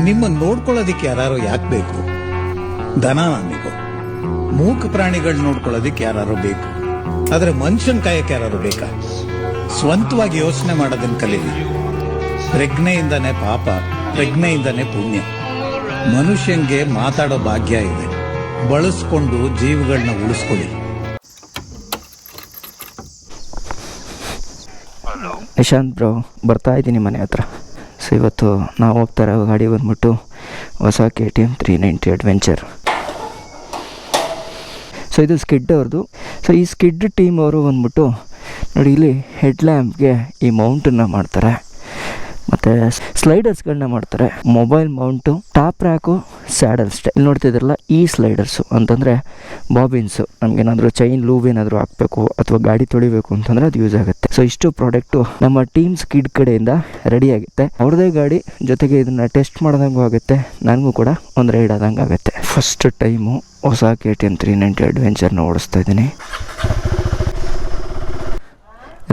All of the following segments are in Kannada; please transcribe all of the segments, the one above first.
ನಿಮ್ಮನ್ನ ನೋಡ್ಕೊಳ್ಳೋದಿಕ್ಕೆ ಯಾರು ಯಾಕೆ ಬೇಕು? ದನ ನಮಿಗೂ ಮೂಕ ಪ್ರಾಣಿಗಳು ನೋಡ್ಕೊಳ್ಳೋದಿಕ್ಕೆ ಯಾರು ಬೇಕು? ಆದರೆ ಮನುಷ್ಯನ ಕಾಯಕ್ಕೆ ಯಾರು ಬೇಕಾ? ಸ್ವಂತವಾಗಿ ಯೋಚನೆ ಮಾಡೋದನ್ನು ಕಲೀಲಿ ಪ್ರಜ್ಞೆಯಿಂದನೇ ಪಾಪ, ಪ್ರಜ್ಞೆಯಿಂದನೇ ಪುಣ್ಯ. ಮನುಷ್ಯಂಗೆ ಮಾತಾಡೋ ಭಾಗ್ಯ ಇದೆ. ಬಳಸ್ಕೊಂಡು ಜೀವಗಳನ್ನ ಉಳಿಸ್ಕೊಳ್ಳಿ. ನಿಶಾಂತ್ ಬ್ರೋ, ಬರ್ತಾ ಇದ್ದೀನಿ ಮನೆ ಹತ್ರ. ಸೊ ಇವತ್ತು ನಾವು ಹೋಗ್ತಾ ಗಾಡಿ ಬಂದ್ಬಿಟ್ಟು ಹೊಸ K T M three ninety adventure so ಇದು ಸ್ಕಿಡ್ ಅವ್ರದ್ದು. ಸೊ ಈ ಸ್ಕಿಡ್ ಟೀಮ್ ಅವರು ಬಂದ್ಬಿಟ್ಟು ನೋಡಿ, ಇಲ್ಲಿ ಹೆಡ್ ಲ್ಯಾಂಪ್ಗೆ ಈ ಮೌಂಟನ್ನು ಮಾಡ್ತಾರೆ. ಮತ್ತು ಸ್ಲೈಡರ್ಸ್ಗಳನ್ನ ಮಾಡ್ತಾರೆ. Mobile mount top rack saddles ಇಲ್ಲಿ ನೋಡ್ತಿದ್ರಲ್ಲ ಈ ಸ್ಲೈಡರ್ಸು ಅಂತಂದರೆ ಬಾಬಿನ್ಸು ನಮಗೇನಾದರೂ ಚೈನ್ ಲೂಬ್ ಏನಾದರೂ ಹಾಕಬೇಕು ಅಥವಾ ಗಾಡಿ ತೊಳಿಬೇಕು ಅಂತಂದರೆ ಅದು ಯೂಸ್ ಆಗುತ್ತೆ. ಸೊ ಇಷ್ಟು ಪ್ರಾಡಕ್ಟು ನಮ್ಮ ಟೀಮ್ ಸ್ಕಿಡ್ ಕಡೆಯಿಂದ ರೆಡಿ ಆಗುತ್ತೆ. ಅವ್ರದೇ ಗಾಡಿ ಜೊತೆಗೆ ಇದನ್ನು ಟೆಸ್ಟ್ ಮಾಡ್ದಂಗೂ ಆಗುತ್ತೆ. ನನಗೂ ಕೂಡ ಒಂದು ರೈಡ್ ಆದಂಗೆ ಆಗುತ್ತೆ. ಫಸ್ಟ್ ಟೈಮು ಹೊಸ K T M three ninety ಅಡ್ವೆಂಚರ್ನ ಓಡಿಸ್ತಾ ಇದ್ದೀನಿ.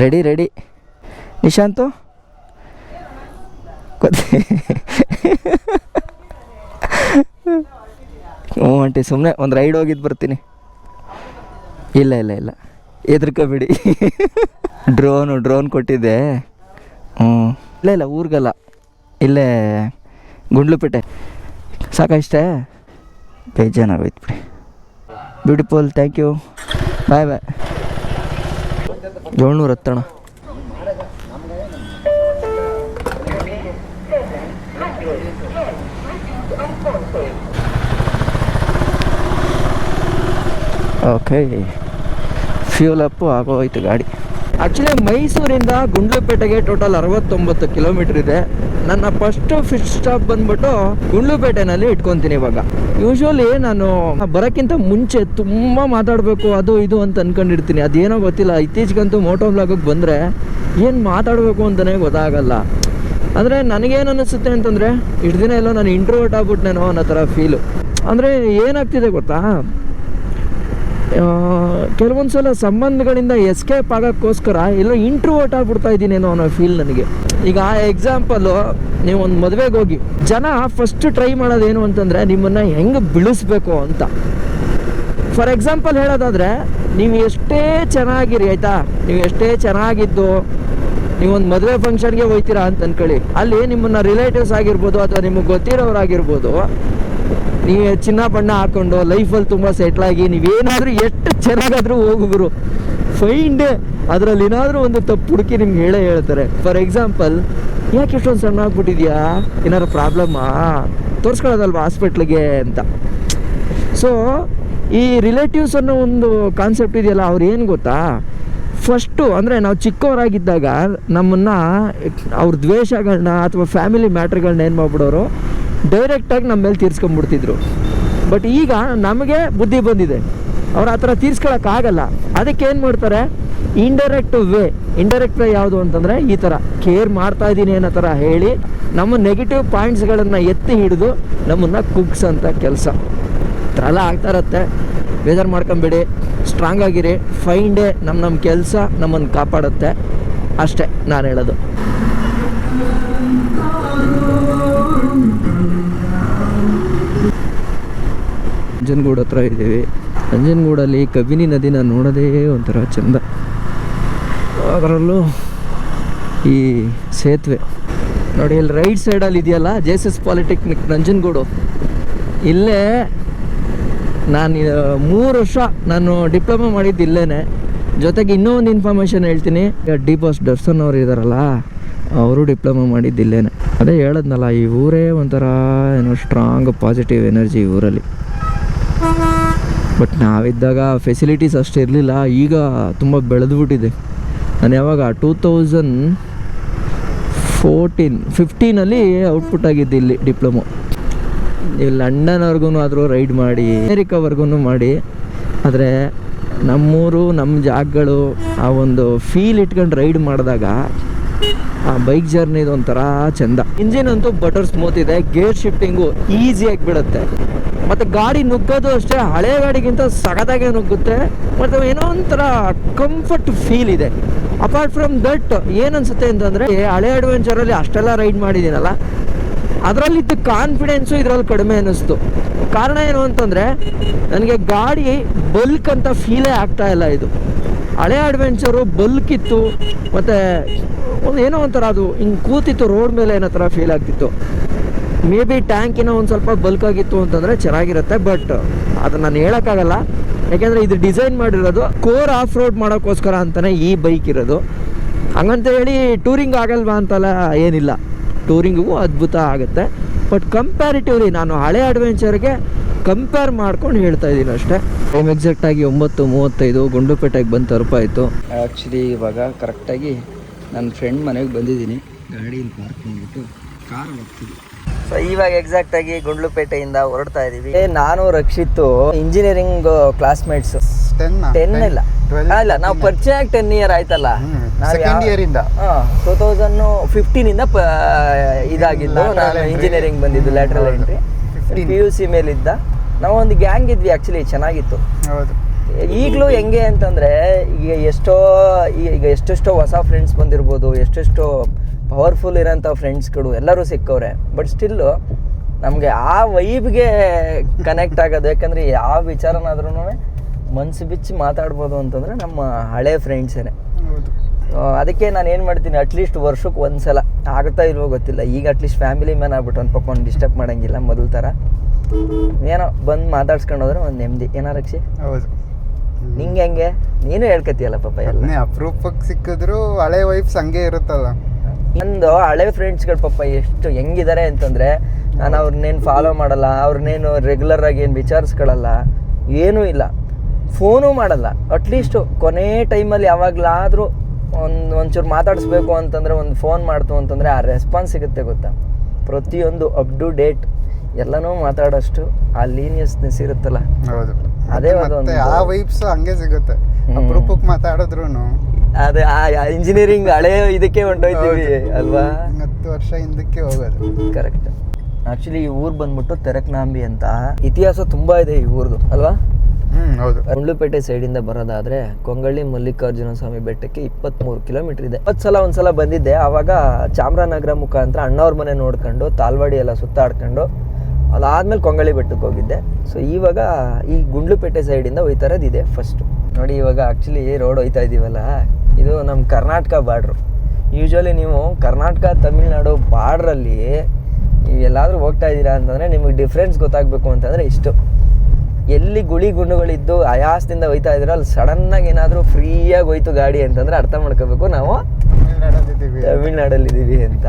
Ready ready Nishant? ಹ್ಞೂ ಆಂಟಿ ಸುಮ್ಮನೆ ಒಂದು ರೈಡ್ ಹೋಗಿದ್ದು ಬರ್ತೀನಿ. ಇಲ್ಲ ಇಲ್ಲ ಇಲ್ಲ. ಎದ್ರಕೋಬಿಡಿ ಡ್ರೋನು ಡ್ರೋನ್ ಕೊಟ್ಟಿದ್ದೆ. ಹ್ಞೂ. ಇಲ್ಲ ಇಲ್ಲ, ಊರಿಗಲ್ಲ. ಇಲ್ಲೇ ಗುಂಡ್ಲುಪೇಟೆ. ಸಾಕಷ್ಟೇ ಬೇಜಾನಾಗೋಯ್ತು ಬಿಡಿ. Beautiful thank you bye bye ಏಳ್ನೂರು ಹತ್ತಣ. ಓಕೆ ಫ್ಯೂಲ್ ಅಪ್ಪು ಆಗೋಯ್ತು ಗಾಡಿ. ಆ್ಯಕ್ಚುಲಿ ಮೈಸೂರಿಂದ ಗುಂಡ್ಲುಪೇಟೆಗೆ ಟೋಟಲ್ ಅರವತ್ತೊಂಬತ್ತು ಕಿಲೋಮೀಟರ್ ಇದೆ. ನನ್ನ ಫಸ್ಟ್ ಫಿಟ್ ಸ್ಟಾಪ್ ಬಂದ್ಬಿಟ್ಟು ಗುಂಡ್ಲುಪೇಟೆನಲ್ಲಿ ಇಟ್ಕೊತೀನಿ ಇವಾಗ. ಯೂಶ್ವಲಿ ನಾನು ಬರೋಕ್ಕಿಂತ ಮುಂಚೆ ತುಂಬ ಮಾತಾಡಬೇಕು, ಅದು ಇದು ಅಂತ ಅನ್ಕೊಂಡಿರ್ತೀನಿ. ಅದೇನೋ ಗೊತ್ತಿಲ್ಲ. ಇತ್ತೀಚೆಗಂತೂ ಮೋಟೋ ಬ್ಲಾಗಿಗೆ ಬಂದರೆ ಏನು ಮಾತಾಡಬೇಕು ಅಂತಲೇ ಗೊತ್ತಾಗಲ್ಲ. ಅಂದರೆ ನನಗೇನು ಅನ್ನಿಸುತ್ತೆ ಅಂತಂದರೆ, ಇಷ್ಟು ದಿನ ಎಲ್ಲೋ ನಾನು ಇಂಟ್ರೋವರ್ಟ್ ಆಗ್ಬಿಟ್ನೇನೋ ಅನ್ನೋ ಥರ ಫೀಲು ಅಂದರೆ ಏನಾಗ್ತಿದೆ ಗೊತ್ತಾ? ಕೆಲವೊಂದು ಸಲ ಸಂಬಂಧಗಳಿಂದ ಎಸ್ಕೇಪ್ ಆಗೋಕ್ಕೋಸ್ಕರ ಎಲ್ಲೋ ಇಂಟ್ರೋವರ್ಟ್ ಆಗ್ಬಿಡ್ತಾ ಇದ್ದೀನೇನೋ ಅನ್ನೋ ಫೀಲ್ ನನಗೆ. ಈಗ ಆ ಎಕ್ಸಾಂಪಲು ನೀವು ಒಂದು ಮದುವೆಗೆ ಹೋಗಿ, ಜನ ಫಸ್ಟ್ ಟ್ರೈ ಮಾಡೋದೇನು ಅಂತಂದರೆ ನಿಮ್ಮನ್ನು ಹೆಂಗೆ ಬಿಳಿಸ್ಬೇಕು ಅಂತ. ಫಾರ್ ಎಕ್ಸಾಂಪಲ್ ಹೇಳೋದಾದರೆ, ನೀವು ಎಷ್ಟೇ ಚೆನ್ನಾಗಿರಿ, ಆಯಿತಾ? ನೀವು ಎಷ್ಟೇ ಚೆನ್ನಾಗಿದ್ದು ನೀವೊಂದು ಮದುವೆ ಫಂಕ್ಷನ್ಗೆ ಹೋಗ್ತೀರಾ ಅಂತ ಅನ್ಕೊಳ್ಳಿ. ಅಲ್ಲಿ ನಿಮ್ಮನ್ನ ರಿಲೇಟಿವ್ಸ್ ಆಗಿರ್ಬೋದು ಅಥವಾ ನಿಮಗೆ ಗೊತ್ತಿರೋರಾಗಿರ್ಬೋದು ನೀವು ಚಿನ್ನ ಬಣ್ಣ ಹಾಕೊಂಡು ಲೈಫಲ್ಲಿ ತುಂಬ ಸೆಟ್ಲಾಗಿ ನೀವೇನಾದರೂ ಎಷ್ಟು ಚೆನ್ನಾಗಾದರೂ ಹೋಗುಗರು ಫೈನ್ ಡೇ ಅದರಲ್ಲಿ ಏನಾದರೂ ಒಂದು ತಪ್ಪು ಹುಡುಕಿ ನಿಮ್ಗೆ ಹೇಳೇ ಹೇಳ್ತಾರೆ. ಫಾರ್ ಎಕ್ಸಾಂಪಲ್ ಯಾಕೆ ಇಷ್ಟೊಂದು ಸಣ್ಣ ಆಗ್ಬಿಟ್ಟಿದ್ಯಾ? ಏನಾರು ಪ್ರಾಬ್ಲಮ್ಮಾ ತೋರಿಸ್ಕೊಳ್ಳೋದಲ್ವಾ ಹಾಸ್ಪಿಟ್ಲಿಗೆ ಅಂತ. ಸೊ ಈ ರಿಲೇಟಿವ್ಸ್ ಅನ್ನೋ ಒಂದು ಕಾನ್ಸೆಪ್ಟ್ ಇದೆಯಲ್ಲ, ಅವ್ರು ಏನು ಗೊತ್ತಾ? ಫಸ್ಟು ಅಂದರೆ ನಾವು ಚಿಕ್ಕವರಾಗಿದ್ದಾಗ ನಮ್ಮನ್ನು ಅವ್ರ ದ್ವೇಷಗಳನ್ನ ಅಥವಾ ಫ್ಯಾಮಿಲಿ ಮ್ಯಾಟ್ರ್ಗಳನ್ನ ಏನು ಮಾಡ್ಬಿಡೋರು? ಡೈರೆಕ್ಟಾಗಿ ನಮ್ಮ ಮೇಲೆ ತೀರ್ಸ್ಕೊಂಡ್ಬಿಡ್ತಿದ್ರು. ಬಟ್ ಈಗ ನಮಗೆ ಬುದ್ಧಿ ಬಂದಿದೆ. ಅವ್ರು ಆ ಥರ ತೀರ್ಸ್ಕೊಳಕ್ಕಾಗಲ್ಲ ಅದಕ್ಕೆ ಏನು ಮಾಡ್ತಾರೆ? ಇಂಡೈರೆಕ್ಟ್ ವೇ ಇಂಡೈರೆಕ್ಟ್ ವೇ ಯಾವುದು ಅಂತಂದರೆ ಈ ಥರ. ಕೇರ್ ಮಾಡ್ತಾ ಇದ್ದೀನಿ ಅನ್ನೋ ಥರ ಹೇಳಿ ನಮ್ಮ ನೆಗೆಟಿವ್ ಪಾಯಿಂಟ್ಸ್ಗಳನ್ನು ಎತ್ತಿ ಹಿಡಿದು ನಮ್ಮನ್ನು ಕುಗ್ಸೋಂಥ ಕೆಲಸ. ಥರ ಎಲ್ಲ ಆಗ್ತಾ ಇರತ್ತೆ. ಬೇಜಾರು ಮಾಡ್ಕೊಂಬೇಡಿ. ಸ್ಟ್ರಾಂಗ್ ಆಗಿರಿ ಫೈನ್ ಡೇ ನಮ್ಮ ನಮ್ಮ ಕೆಲಸ ನಮ್ಮನ್ನು ಕಾಪಾಡುತ್ತೆ. ಅಷ್ಟೇ ನಾನು ಹೇಳೋದು. ನಂಜನಗೂಡು ಹತ್ರ ಇದ್ದೀವಿ. ನಂಜನಗೂಡಲ್ಲಿ ಕಬಿನಿ ನದಿನ ನೋಡೋದೇ ಒಂಥರ ಚೆಂದ. ಅದರಲ್ಲೂ ಈ ಸೇತುವೆ. ನೋಡಿ, ಇಲ್ಲಿ ರೈಟ್ ಸೈಡಲ್ಲಿ ಇದೆಯಲ್ಲ, J S S polytechnic Nanjangud. ಇಲ್ಲೇ ನಾನು ಮೂರು ವರ್ಷ ನಾನು ಡಿಪ್ಲೊಮಾ ಮಾಡಿದ್ದು ಇಲ್ಲೇನೆ. ಜೊತೆಗೆ ಇನ್ನೂ ಒಂದು ಇನ್ಫಾರ್ಮೇಷನ್ ಹೇಳ್ತೀನಿ. ಡಿ ಬಾಸ್ ಡರ್ಸನ್ ಅವ್ರು ಇದ್ದಾರಲ್ಲ ಅವರು ಡಿಪ್ಲೊಮಾ ಮಾಡಿದ್ದು ಇಲ್ಲೇನೆ. ಅದೇ ಹೇಳದ್ನಲ್ಲ, ಈ ಊರೇ ಒಂಥರ ಏನೋ ಸ್ಟ್ರಾಂಗ್ ಪಾಸಿಟಿವ್ ಎನರ್ಜಿ ಈ ಊರಲ್ಲಿ. ಬಟ್ ನಾವಿದ್ದಾಗ ಫೆಸಿಲಿಟೀಸ್ ಅಷ್ಟು ಇರಲಿಲ್ಲ, ಈಗ ತುಂಬ ಬೆಳೆದ್ಬಿಟ್ಟಿದೆ. ನಾನು ಯಾವಾಗ ಟೂ ತೌಸಂಡ್ ಫೋರ್ಟೀನ್ ಫಿಫ್ಟೀನಲ್ಲಿ ಔಟ್ಪುಟ್ ಆಗಿದ್ದು ಇಲ್ಲಿ ಡಿಪ್ಲೊಮೊ. ನೀವು ಲಂಡನ್ವರೆಗೂ ಆದರೂ ರೈಡ್ ಮಾಡಿ, ಅಮೇರಿಕಾವರೆಗೂ ಮಾಡಿ, ಆದರೆ ನಮ್ಮೂರು, ನಮ್ಮ ಜಾಗಗಳು ಆ ಒಂದು ಫೀಲ್ ಇಟ್ಕೊಂಡು ರೈಡ್ ಮಾಡಿದಾಗ ಆ ಬೈಕ್ ಜರ್ನಿದು ಒಂಥರ ಚಂದ. ಇಂಜಿನ್ ಅಂತೂ ಬಟರ್ ಸ್ಮೂತ್ ಇದೆ ಗೇರ್ ಶಿಫ್ಟಿಂಗು ಈಸಿಯಾಗಿ ಬಿಡುತ್ತೆ. ಮತ್ತು ಗಾಡಿ ನುಗ್ಗೋದು ಅಷ್ಟೇ, ಹಳೆ ಗಾಡಿಗಿಂತ ಸಗದಾಗೆ ನುಗ್ಗುತ್ತೆ. ಮತ್ತು ಏನೋ ಒಂಥರ ಕಂಫರ್ಟ್ ಫೀಲ್ ಇದೆ. ಅಪಾರ್ಟ್ ಫ್ರಮ್ ದಟ್ ಏನನ್ಸುತ್ತೆ ಅಂತಂದರೆ, ಹಳೆ ಅಡ್ವೆಂಚರಲ್ಲಿ ಅಷ್ಟೆಲ್ಲ ರೈಡ್ ಮಾಡಿದ್ದೀನಲ್ಲ ಅದರಲ್ಲಿದ್ದ ಕಾನ್ಫಿಡೆನ್ಸು ಇದರಲ್ಲಿ ಕಡಿಮೆ ಅನ್ನಿಸ್ತು. ಕಾರಣ ಏನು ಅಂತಂದರೆ, ನನಗೆ ಗಾಡಿ ಬಲ್ಕ್ ಅಂತ ಫೀಲೇ ಆಗ್ತಾ ಇಲ್ಲ ಇದು. ಹಳೆ ಅಡ್ವೆಂಚರು ಬಲ್ಕ್ ಇತ್ತು, ಮತ್ತು ಒಂದು ಏನೋ ಒಂಥರ ಅದು ಹಿಂಗೆ ಕೂತಿತ್ತು ರೋಡ್ ಮೇಲೆ ಏನೋ ಥರ ಫೀಲ್ ಆಗ್ತಿತ್ತು. ಮೇ ಬಿ ಟ್ಯಾಂಕಿನ ಒಂದು ಸ್ವಲ್ಪ ಬಲ್ಕ್ ಆಗಿತ್ತು ಅಂತಂದರೆ ಚೆನ್ನಾಗಿರುತ್ತೆ ಬಟ್ ಅದು ನಾನು ಹೇಳೋಕ್ಕಾಗಲ್ಲ. ಯಾಕೆಂದರೆ ಇದು ಡಿಸೈನ್ ಮಾಡಿರೋದು ಕೋರ್ ಆಫ್ ರೋಡ್ ಮಾಡೋಕ್ಕೋಸ್ಕರ ಅಂತಲೇ ಈ ಬೈಕ್ ಇರೋದು. ಹಂಗಂತ ಹೇಳಿ ಟೂರಿಂಗ್ ಆಗಲ್ವಾ ಅಂತಲ್ಲ ಏನಿಲ್ಲ. ಟೂರಿಂಗಿಗೂ ಅದ್ಭುತ ಆಗುತ್ತೆ. ಬಟ್ ಕಂಪ್ಯಾರಿಟಿವ್ಲಿ ನಾನು ಹಳೆ ಅಡ್ವೆಂಚರ್ಗೆ ಕಂಪೇರ್ ಮಾಡ್ಕೊಂಡು ಹೇಳ್ತಾ ಇದ್ದೀನಿ ಅಷ್ಟೇ. ಟೈಮ್ ಎಕ್ಸಾಕ್ಟಾಗಿ ಒಂಬತ್ತು ಮೂವತ್ತೈದು ಗುಂಡುಪೇಟೆಗೆ ಬಂದು ತಲುಪಾಯಿತು ಆ್ಯಕ್ಚುಲಿ ಇವಾಗ ಕರೆಕ್ಟಾಗಿ ನನ್ನ ಫ್ರೆಂಡ್ ಮನೆಗೆ ಬಂದಿದ್ದೀನಿ. ಗಾಡಿಯಲ್ಲಿ ಪಾರ್ಕ್ ಮಾಡಿಬಿಟ್ಟು ಕಾರ್ ಹೋಗ್ತೀನಿ ಸೊ ಇವಾಗ ಎಕ್ಸಾಕ್ಟ್ ಆಗಿ ಗುಂಡ್ಲುಪೇಟೆಯಿಂದ ಹೊರಡ್ತಾ ಇದೀವಿ. ನಾನು Rakshit engineering classmates ten ten ಇಲ್ಲ. ಇಲ್ಲ ನಾವು ಪರಿಚಯ ಆಗಿ ಟೆನ್ ಇಯರ್ ಆಯ್ತಲ್ಲ. ಸೆಕೆಂಡ್ ಇಯರ್ ಇಂದ. ಟೂ ತೌಸಂಡ್ ಫಿಫ್ಟೀನ್ ಇಂದ ಇದಾಗಿದ್ದು ನಾನು ಇಂಜಿನಿಯರಿಂಗ್ ಬಂದಿದ್ದು lateral entry P U C ಮೇಲಿದ್ದ. ನಾವೊಂದು ಒಂದು ಗ್ಯಾಂಗ್ ಇದ್ವಿ ಆ್ಯಕ್ಚುಲಿ ಚೆನ್ನಾಗಿತ್ತು. ಹೌದು. ಈಗಲೂ ಹೆಂಗೆ ಅಂತಂದರೆ ಈಗ ಎಷ್ಟೋ ಈಗ ಎಷ್ಟೆಷ್ಟೋ ಹೊಸ ಫ್ರೆಂಡ್ಸ್ ಬಂದಿರ್ಬೋದು ಎಷ್ಟೆಷ್ಟೋ ಪವರ್ಫುಲ್ ಇರೋಂಥ ಫ್ರೆಂಡ್ಸ್ಗಳು ಎಲ್ಲರೂ ಸಿಕ್ಕವ್ರೆ. ಬಟ್ ಸ್ಟಿಲ್ಲು ನಮಗೆ ಆ ವೈಬ್ಗೆ ಕನೆಕ್ಟ್ ಆಗೋದು. ಯಾಕಂದರೆ ಯಾವ ವಿಚಾರನಾದ್ರೂ ಮನಸ್ಸು ಬಿಚ್ಚಿ ಮಾತಾಡ್ಬೋದು ಅಂತಂದರೆ ನಮ್ಮ ಹಳೆ ಫ್ರೆಂಡ್ಸೇನೆ ಅದಕ್ಕೆ ನಾನು ಏನು ಮಾಡ್ತೀನಿ ಅಟ್ಲೀಸ್ಟ್ ವರ್ಷಕ್ಕೆ ಒಂದು ಸಲ ಆಗ್ತಾ ಇಲ್ವೋ ಗೊತ್ತಿಲ್ಲ. ಈಗ ಅಟ್ಲೀಸ್ಟ್ ಫ್ಯಾಮಿಲಿ ಮ್ಯಾನ್ ಆಗ್ಬಿಟ್ಟು ಒಂದು ಪಕ್ಕ ಡಿಸ್ಟರ್ಬ್ ಮಾಡೋಂಗಿಲ್ಲ ಮೊದಲ ಥರ ಏನೋ ಬಂದು ಮಾತಾಡ್ಸ್ಕೊಂಡು ಹೋದ್ರೆ ಒಂದು ನೆಮ್ಮದಿ. ಏನೋ ರಕ್ಷಿ? ಹೌದು. ನಿಂಗೆ ಹೆಂಗೆ? ನೀನು ಹೇಳ್ಕತಿಯಲ್ಲ ಪಾಪ ಎಲ್ಲ. ಅಪರೂಪಕ್ಕೆ ಸಿಕ್ಕಿದ್ರು ಹಳೆ ವೈಫ್ಸ್ ಹಂಗೆ ಇರುತ್ತಲ್ಲ. ನಂದು ಹಳೆ ಫ್ರೆಂಡ್ಸ್ಗಳು ಪಾಪ ಎಷ್ಟು ಹೆಂಗಿದ್ದಾರೆ ಅಂತಂದರೆ ನಾನು ಅವ್ರನ್ನೇನು ಫಾಲೋ ಮಾಡಲ್ಲ ಅವ್ರನ್ನೇನು ರೆಗ್ಯುಲರ್ ಆಗಿ ಏನು ವಿಚಾರಿಸ್ಕೊಳ್ಳಲ್ಲ ಏನೂ ಇಲ್ಲ. ಫೋನು ಮಾಡಲ್ಲ. ಅಟ್ಲೀಸ್ಟು ಕೊನೆ ಟೈಮಲ್ಲಿ ಯಾವಾಗಲಾದರೂ ಒಂದು ಒಂಚೂರು ಮಾತಾಡಿಸ್ಬೇಕು ಅಂತಂದರೆ ಒಂದು ಫೋನ್ ಮಾಡ್ತು ಅಂತಂದರೆ ಆ ರೆಸ್ಪಾನ್ಸ್ ಸಿಗುತ್ತೆ ಗೊತ್ತಾ? ಪ್ರತಿಯೊಂದು ಅಪ್ ಟು ಡೇಟ್ ಎಲ್ಲನೂ ಮಾತಾಡೋಷ್ಟು ಆ ಲೀನಿಯಸ್ನೆಸ್ ಇರುತ್ತಲ್ಲ? ಹೌದು. ಅದೇ ಮತ್ತೆ ಆ ವೈಬ್ಸ್ ಹಂಗೆ ಸಿಗುತ್ತೆ. ಅಪ್ರೂಪಕ್ಕೆ ಮಾತಾಡಿದ್ರು ಅದೇ ಆ ಇಂಜಿನಿಯರಿಂಗ್ ಹಳೆ ಇದಕ್ಕೆ ಹೊಂಟೋಯ್ತೀವಿ ಅಲ್ವಾ? ಹತ್ತು ವರ್ಷ ಹಿಂದಕ್ಕೆ ಹೋಗೋದು. ಕರೆಕ್ಟ್ ಆಕ್ಚುಲಿ ಈ ಊರು ಬಂದ್ಬಿಟ್ಟು ತೆರಕ್ನಾಂಬಿ ಅಂತ ಇತಿಹಾಸ ತುಂಬಾ ಇದೆ ಈ ಊರ್ದು ಅಲ್ವಾ? ಹೌದು. ಸೈಡ್ ಸೈಡಿಂದ ಬರೋದಾದ್ರೆ ಕೊಂಗಳ್ಳಿ ಮಲ್ಲಿಕಾರ್ಜುನ ಸ್ವಾಮಿ ಬೆಟ್ಟಕ್ಕೆ ಇಪ್ಪತ್ತ್ಮೂರು ಕಿಲೋಮೀಟರ್ ಇದೆ. ಹತ್ತು ಸಲ ಒಂದ್ಸಲ ಬಂದಿದ್ದೆ. ಆವಾಗ ಚಾಮರಾನಗರ ಮುಖಾಂತರ ಅಣ್ಣವ್ರ ಮನೆ ನೋಡ್ಕೊಂಡು, ತಾಲ್ವಾಡಿ ಎಲ್ಲ ಸುತ್ತಾಡ್ಕೊಂಡು, ಅದಾದ್ಮೇಲೆ ಕೊಂಗಳಿ ಬೆಟ್ಟಕ್ಕೆ ಹೋಗಿದ್ದೆ. ಸೊ ಇವಾಗ ಈ ಗುಂಡ್ಲುಪೇಟೆ ಸೈಡಿಂದ ಇದೆ ಫಸ್ಟ್ ನೋಡಿ, ಇವಾಗ ಆ್ಯಕ್ಚುಲಿ ರೋಡ್ ಹೋಯ್ತಾ ಇದ್ದೀವಲ್ಲ ಇದು ನಮ್ಮ ಕರ್ನಾಟಕ ಬಾರ್ಡ್ರು. ಯೂಶ್ವಲಿ ನೀವು ಕರ್ನಾಟಕ, ತಮಿಳ್ನಾಡು ಬಾರ್ಡ್ರಲ್ಲಿ ಎಲ್ಲಾದರೂ ಹೋಗ್ತಾ ಇದ್ದೀರಾ ಅಂತಂದರೆ ನಿಮಗೆ ಡಿಫ್ರೆನ್ಸ್ ಗೊತ್ತಾಗಬೇಕು ಅಂತಂದರೆ ಇಷ್ಟು. ಎಲ್ಲಿ ಗುಳಿ ಗುಂಡುಗಳಿದ್ದು ಆಯಾಸದಿಂದ ಹೋಯ್ತಾ ಇದ್ರೆ ಅಲ್ಲಿ ಸಡನ್ನಾಗಿ ಏನಾದರೂ ಫ್ರೀಯಾಗಿ ಹೋಯ್ತು ಗಾಡಿ ಅಂತಂದರೆ ಅರ್ಥ ಮಾಡ್ಕೋಬೇಕು. ನಾವು ತಮಿಳ್ನಾಡಲ್ಲಿದ್ದೀವಿ. ಅಂತ.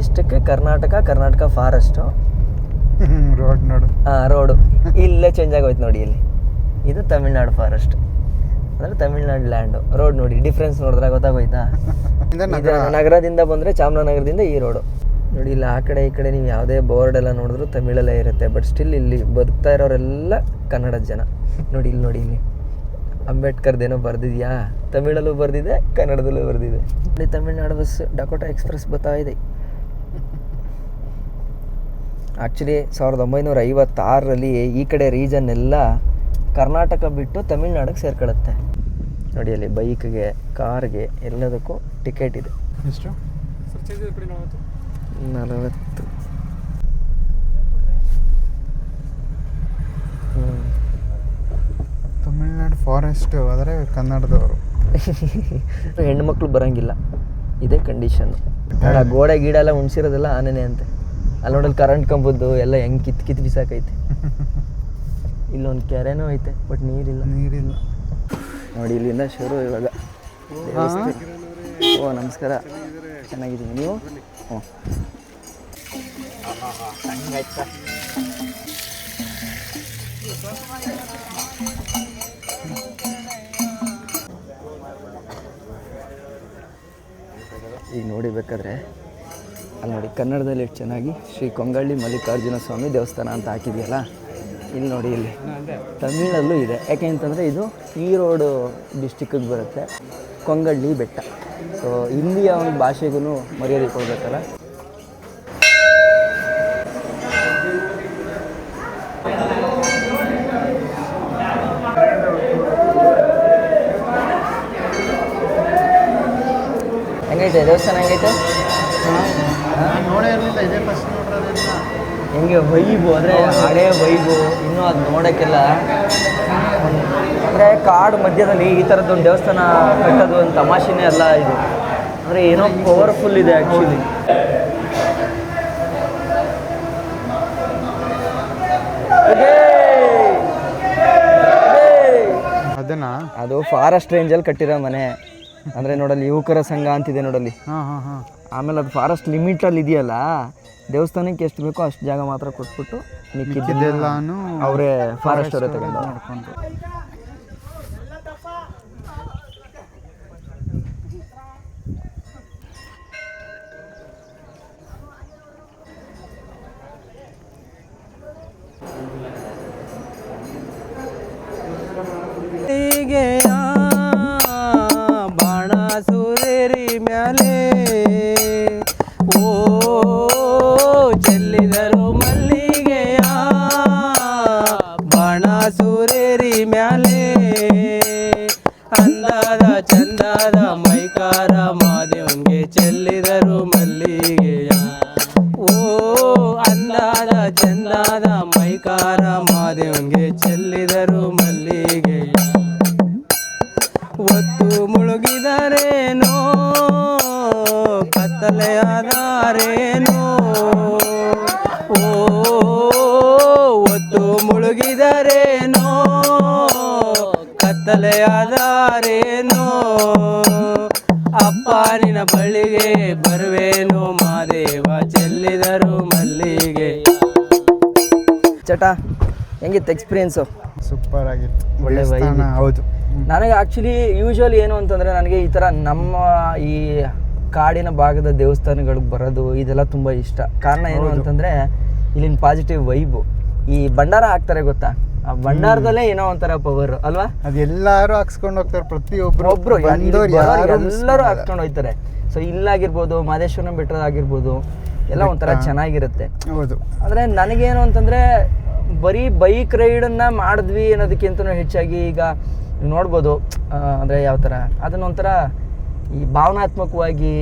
ಇಷ್ಟಕ್ಕೆ ಕರ್ನಾಟಕ ಕರ್ನಾಟಕ ಫಾರೆಸ್ಟು. ರೋಡ್ ನೋಡು. ರೋಡು. ಇಲ್ಲೇ ಚೇಂಜ್ ಆಗೋಯ್ತು ನೋಡಿ ಇಲ್ಲಿ. ಇದು ತಮಿಳ್ನಾಡು ಫಾರೆಸ್ಟ್. ಅಂದರೆ ತಮಿಳ್ನಾಡು ಲ್ಯಾಂಡು. ರೋಡ್ ನೋಡಿ ಡಿಫ್ರೆನ್ಸ್ ನೋಡಿದ್ರೆ ಗೊತ್ತಾಗೋಯ್ತಾ? ನಗರದಿಂದ ಬಂದರೆ ಚಾಮರಾಜನಗರದಿಂದ ಈ ರೋಡು. ನೋಡಿ, ಇಲ್ಲಿ ಆ ಕಡೆ ಈ ಕಡೆ ನೀವು ಯಾವುದೇ ಬೋರ್ಡ್ ಎಲ್ಲ ನೋಡಿದ್ರು ತಮಿಳಲ್ಲೇ ಇರುತ್ತೆ. ಬಟ್ ಸ್ಟಿಲ್ ಇಲ್ಲಿ ಬದುಕ್ತಾ ಇರೋರೆಲ್ಲ ಕನ್ನಡದ ಜನ. ನೋಡಿ, ಇಲ್ಲಿ ನೋಡಿ, ಇಲ್ಲಿ. ಅಂಬೇಡ್ಕರ್ದೇನೋ ಬರೆದಿದೆಯಾ? ತಮಿಳಲ್ಲೂ ಬರೆದಿದೆ, ಕನ್ನಡದಲ್ಲೂ ಬರೆದಿದೆ. ಇಲ್ಲಿ ತಮಿಳ್ನಾಡು ಬಸ್ ಡಕೋಟಾ ಎಕ್ಸ್ಪ್ರೆಸ್ ಬರ್ತಾ ಇದೆ. ಆ್ಯಕ್ಚುಲಿ ಸಾವಿರದ ಒಂಬೈನೂರ ಐವತ್ತಾರರಲ್ಲಿ ಈ ಕಡೆ ರೀಜನ್ ಎಲ್ಲ ಕರ್ನಾಟಕ ಬಿಟ್ಟು ತಮಿಳ್ನಾಡಿಗೆ ಸೇರ್ಕೊಳ್ಳುತ್ತೆ. ನೋಡಿ, ಅಲ್ಲಿ ಬೈಕ್ಗೆ ಕಾರ್ಗೆ ಎಲ್ಲದಕ್ಕೂ ಟಿಕೆಟ್ ಇದೆ. ಎಷ್ಟು? ನಲವತ್ತು. ತಮಿಳ್ನಾಡು ಫಾರೆಸ್ಟ್ ಆದರೆ ಕನ್ನಡದವರು. ಹೆಣ್ಮಕ್ಳು ಬರಂಗಿಲ್ಲ. ಇದೇ ಕಂಡೀಷನ್ ಗೋಡೆ ಗೀಡ ಎಲ್ಲ ಉಣ್ಸಿರೋದೆಲ್ಲ ಆನೆನೆ ಅಂತೆ. ಅಲ್ಲಿ ನೋಡಲ್ಲಿ ಕರೆಂಟ್ ಕಂಬದ್ದು ಎಲ್ಲ ಹೆಂಗೆ ಕಿತ್ ಕಿತ್ ಬಿಸಾಕೈತೆ. ಇಲ್ಲೊಂದು ಕೆರೆನೂ ಐತೆ ಬಟ್ ನೀರಿಲ್ಲ. ನೀರಿಲ್ಲ. ನೋಡಿ ಇಲ್ಲಿಂದ ಶುರು ಇವಾಗ. ಓ ನಮಸ್ಕಾರ. ಚೆನ್ನಾಗಿದ್ದೀನಿ ನೀವು? ಹ್ಞೂ ಈಗ ನೋಡಿ ಬೇಕಾದ್ರೆ, ಅಲ್ಲಿ ನೋಡಿ ಕನ್ನಡದಲ್ಲಿ ಎಷ್ಟು ಚೆನ್ನಾಗಿ ಶ್ರೀ ಕೊಂಗಳ್ಳಿ ಮಲ್ಲಿಕಾರ್ಜುನ ಸ್ವಾಮಿ ದೇವಸ್ಥಾನ ಅಂತ ಹಾಕಿದೆಯಲ್ಲ? ಇಲ್ಲಿ ನೋಡಿ ಇಲ್ಲಿ. ತಮಿಳಲ್ಲೂ ಇದೆ. ಯಾಕೆ ಅಂತಂದರೆ ಇದು ಈರೋಡು ಡಿಸ್ಟಿಕ್ಕಿಗೆ ಬರುತ್ತೆ. ಕೊಂಗಳ್ಳಿ ಬೆಟ್ಟ. ಸೊ ಹಿಂದಿಯ ಒಂದು ಭಾಷೆಗೂ ಮರ್ಯಾದೆ ಕೊಡಬೇಕಲ್ಲ? ಹೆಂಗೈತೆ? ದೇವಸ್ಥಾನ ಹೆಂಗೈತೆ ನಾನು ನೋಡೇ ಇರಲಿಲ್ಲ ಇದೇ ಫಸ್ಟ್ ನೋಡ್ರೆ ಹೆಂಗೆ ವೈಬು ಅಂದರೆ ಹಳೆ ವೈಬು ಇನ್ನೂ ಅದು ನೋಡೋಕ್ಕೆಲ್ಲ ಅಂದರೆ ಕಾಡು ಮಧ್ಯದಲ್ಲಿ ಈ ಥರದ್ದು ಒಂದು ದೇವಸ್ಥಾನ ಕಟ್ಟೋದು ಒಂದು ತಮಾಷೆನೇ ಅಲ್ಲ ಇದು. ಅಂದರೆ ಏನೋ ಪವರ್ಫುಲ್ ಇದೆ ಆ್ಯಕ್ಚುಲಿ ಅದನ್ನ ಅದು ಫಾರೆಸ್ಟ್ ರೇಂಜಲ್ಲಿ ಕಟ್ಟಿರೋ ಮನೆ. ಅಂದರೆ ನೋಡಲ್ಲಿ ಯುವಕರ ಸಂಘ ಅಂತಿದೆ ನೋಡಲ್ಲಿ. ಹಾಂ ಹಾಂ ಹಾಂ. ಆಮೇಲೆ ಅದು ಫಾರೆಸ್ಟ್ ಲಿಮಿಟಲ್ಲಿ ಇದೆಯಲ್ಲ ದೇವಸ್ಥಾನಕ್ಕೆ ಎಷ್ಟು ಬೇಕೋ ಅಷ್ಟು ಜಾಗ ಮಾತ್ರ ಕೊಟ್ಬಿಟ್ಟು ಅವರೇ ಫಾರೆಸ್ಟ್ ಅವರೇ ತಗೊಂಡು ಮ್ಯಾಲೆ ಓ, ಚೆಲ್ಲಿದರು ಮಲ್ಲಿಗೆಯ ಬಾಣ ಮ್ಯಾಲೆ. ಅಂದಾದ ಚಂದಾದ ಮೈಕಾರ ಮಾದೇವಂಗೆ ಚೆಲ್ಲಿದರು ಮಲ್ಲಿಗೆಯ ಓ, ಅಂದಾದ ಚಂದಾದ ಮೈಕಾರ ಮಾದೇವಂಗೆ ಚೆಲ್ಲಿದರು ಮಲ್ಲಿಗೆಯ ಕತ್ತಲೆಯಾದಾರೇನೋ ಓ ಒತ್ತು ಮುಳುಗಿದರೇನೋ? ಕತ್ತಲೆಯಾದಾರೇನೋ? ಅಪ್ಪ ನಿನ್ನ ಬಳಿಗೆ ಬರುವೇನು? ಮಾದೇವ ಚೆಲ್ಲಿದರು ಮಲ್ಲಿಗೆ. ಚಟ ಹೆಂಗಿತ್ತು ಎಕ್ಸ್ಪೀರಿಯನ್ಸು ಸೂಪರ್ ಆಗಿತ್ತು ಒಳ್ಳೆ ಹೌದು. ನನಗೆ ಆ್ಯಕ್ಚುಲಿ ಯೂಶ್ವಲಿ ಏನು ಅಂತಂದರೆ ನನಗೆ ಈ ಥರ ನಮ್ಮ ಈ ಕಾಡಿನ ಭಾಗದ ದೇವಸ್ಥಾನಗಳಿಗೆ ಬರೋದು ಇದೆಲ್ಲ ತುಂಬ ಇಷ್ಟ. ಕಾರಣ ಏನು ಅಂತಂದರೆ ಇಲ್ಲಿನ ಪಾಸಿಟಿವ್ ವೈಬು ಈ ಭಂಡಾರ ಹಾಕ್ತಾರೆ ಗೊತ್ತಾ? ಆ ಭಂಡಾರದಲ್ಲೇ ಏನೋ ಒಂಥರ ಪವರ್ ಅಲ್ವಾ? ಅದು ಎಲ್ಲಾರು ಹಾಕ್ಸ್ಕೊಂಡು ಹೋಗ್ತಾರೆ ಪ್ರತಿಯೊಬ್ಬರು ಒಬ್ರು ಎಲ್ಲರೂ ಹಾಕ್ಸ್ಕೊಂಡು ಹೋಗ್ತಾರೆ. ಸೊ ಇಲ್ಲಾಗಿರ್ಬೋದು ಮಾದೇಶ್ವರನ ಬೆಟ್ಟದಾಗಿರ್ಬೋದು ಎಲ್ಲ ಒಂಥರ ಚೆನ್ನಾಗಿರುತ್ತೆ. ಹೌದು. ಆದರೆ ನನಗೇನು ಅಂತಂದರೆ ಬರೀ ಬೈಕ್ ರೈಡನ್ನು ಮಾಡಿದ್ವಿ ಅನ್ನೋದಕ್ಕಿಂತ ಹೆಚ್ಚಾಗಿ ಈಗ ನೋಡ್ಬೋದು. ಅಂದರೆ ಯಾವ ಥರ ಅದನ್ನೊಂಥರ ಈ ಭಾವನಾತ್ಮಕವಾಗಿ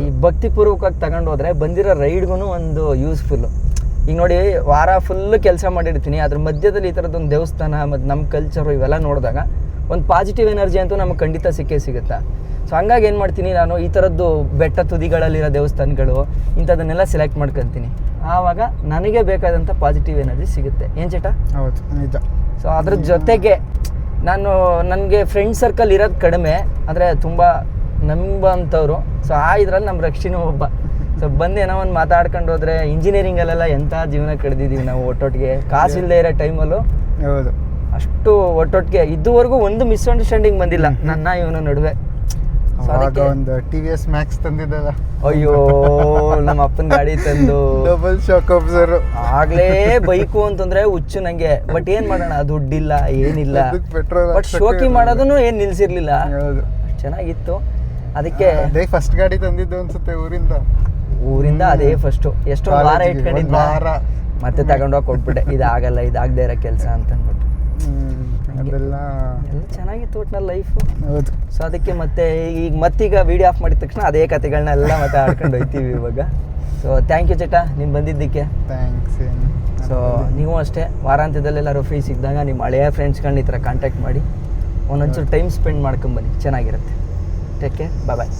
ಈ ಭಕ್ತಿಪೂರ್ವಕವಾಗಿ ತಗೊಂಡು ಹೋದ್ರೆ ಬಂದಿರೋ ರೈಡ್ಗೂ ಒಂದು ಯೂಸ್ಫುಲ್ಲು ಈಗ ನೋಡಿ ವಾರ ಫುಲ್ ಕೆಲಸ ಮಾಡಿರ್ತೀನಿ. ಅದ್ರ ಮಧ್ಯದಲ್ಲಿ ಈ ಥರದ್ದೊಂದು ದೇವಸ್ಥಾನ ಮತ್ತು ನಮ್ಮ ಕಲ್ಚರು ಇವೆಲ್ಲ ನೋಡಿದಾಗ ಒಂದು ಪಾಸಿಟಿವ್ ಎನರ್ಜಿ ಅಂತೂ ನಮಗೆ ಖಂಡಿತ ಸಿಕ್ಕೇ ಸಿಗುತ್ತಾ? ಸೊ ಹಂಗಾಗಿ ಏನು ಮಾಡ್ತೀನಿ ನಾನು ಈ ಥರದ್ದು ಬೆಟ್ಟ ತುದಿಗಳಲ್ಲಿರೋ ದೇವಸ್ಥಾನಗಳು ಇಂಥದನ್ನೆಲ್ಲ ಸೆಲೆಕ್ಟ್ ಮಾಡ್ಕೊತೀನಿ. ಆವಾಗ ನನಗೆ ಬೇಕಾದಂಥ ಪಾಸಿಟಿವ್ ಎನರ್ಜಿ ಸಿಗುತ್ತೆ. ಏನು ಚೇಟ ಹೌದು ನಿಜ. ಸೊ ಅದ್ರ ಜೊತೆಗೆ ನಾನು ನನಗೆ ಫ್ರೆಂಡ್ ಸರ್ಕಲ್ ಇರೋದು ಕಡಿಮೆ ಅಂದರೆ ತುಂಬ ನಂಬಂಥವ್ರು ಸೊ ಆ ಇದ್ರಲ್ಲಿ ನಮ್ಮ ರಕ್ಷಿನೂ ಒಬ್ಬ. ಸೊ ಬಂದು ಏನೋ ಒಂದು ಮಾತಾಡ್ಕೊಂಡು ಹೋದ್ರೆ ಇಂಜಿನಿಯರಿಂಗಲ್ಲೆಲ್ಲ ಎಂಥ ಜೀವನ ಕಳೆದಿದ್ದೀವಿ ನಾವು ಒಟ್ಟೊಟ್ಟಿಗೆ. ಕಾಸಿಲ್ಲದೆ ಇರೋ ಟೈಮಲ್ಲೂ ಹೌದು. ಅಷ್ಟು ಒಟ್ಟೊಟ್ಟಿಗೆ ಇದುವರೆಗೂ ಒಂದು ಮಿಸ್ಅಂಡರ್ಸ್ಟ್ಯಾಂಡಿಂಗ್ ಬಂದಿಲ್ಲ. ನನ್ನ ಇವನ ನಡುವೆ. ಒಂದು ಟಿ ವಿ ಎಸ್ ಮ್ಯಾಕ್ಸ್ ತಂದಿದ್ದಲ್ಲ. ಅಯ್ಯೋ ನಮ್ಮ ಅಪ್ಪನ ಗಾಡಿ ತಂದು. ಡಬಲ್ ಶಾಕ್ ಅಬ್ಸರ್ ಆಗ್ಲೇ ಬೈಕು ಅಂತಂದ್ರೆ ಹುಚ್ಚು ನಂಗೆ. ಬಟ್ ಏನ್ ಮಾಡೋಣ ದುಡ್ಡಿಲ್ಲ ಏನಿಲ್ಲ. ಬಟ್ ಶೋಕಿ ಮಾಡೋದನ್ನು ಏನ್ ನಿಲ್ಸಿರ್ಲಿಲ್ಲ. ಚೆನ್ನಾಗಿತ್ತು. ಅದಕ್ಕೆ ಅದೇ ಫಸ್ಟ್ ಗಾಡಿ ತಂದಿದ್ದು ಅನ್ಸುತ್ತೆ ಊರಿಂದ. ಊರಿಂದ ಅದೇ ಫಸ್ಟು ಎಷ್ಟೋ ವಾರ ಇಟ್ಕೊಂಡಿದ್ದ ವಾರ. ಮತ್ತೆ ತಗೊಂಡೋಗಿ ಕೊಟ್ಬಿಟ್ಟೆ. ಇದಾಗಲ್ಲ ಇದಾಗದೇ ಇರೋ ಕೆಲಸ ಅಂತ ಅಂದ್ಬಿಟ್ಟು. ಅದೆಲ್ಲ ಎಲ್ಲ ಚೆನ್ನಾಗಿತ್ತು ಒಟ್ನಲ್ಲಿ ಲೈಫು ಹೌದು. ಸೊ ಅದಕ್ಕೆ ಮತ್ತೆ ಈಗ ಮತ್ತೀಗ ವಿಡಿಯೋ ಆಫ್ ಮಾಡಿದ ತಕ್ಷಣ ಅದೇ ಕಥೆಗಳನ್ನೆಲ್ಲ ಮತ್ತೆ ಆಡ್ಕೊಂಡು ಹೋಯ್ತೀವಿ ಇವಾಗ. ಸೊ ಥ್ಯಾಂಕ್ ಯು ಚಟ ನೀನು ಬಂದಿದ್ದಕ್ಕೆ. ಥ್ಯಾಂಕ್ಸ್ ಸೊ ನೀವು ಅಷ್ಟೇ ವಾರಾಂತ್ಯದಲ್ಲಿ ಎಲ್ಲರೂ ಫ್ರೀ ಸಿಕ್ಕಿದಾಗ ನಿಮ್ಮ ಹಳೆಯ ಫ್ರೆಂಡ್ಸ್ಗಳನ್ನ ಈ ಥರ ಕಾಂಟ್ಯಾಕ್ಟ್ ಮಾಡಿ. ಒಂದೊಂಚೂರು ಟೈಮ್ ಸ್ಪೆಂಡ್ ಮಾಡ್ಕೊಂಬನ್ನಿ ಚೆನ್ನಾಗಿರುತ್ತೆ. ಟೇಕ್ ಕೇರ್ ಬಾಯ್ ಬಾಯ್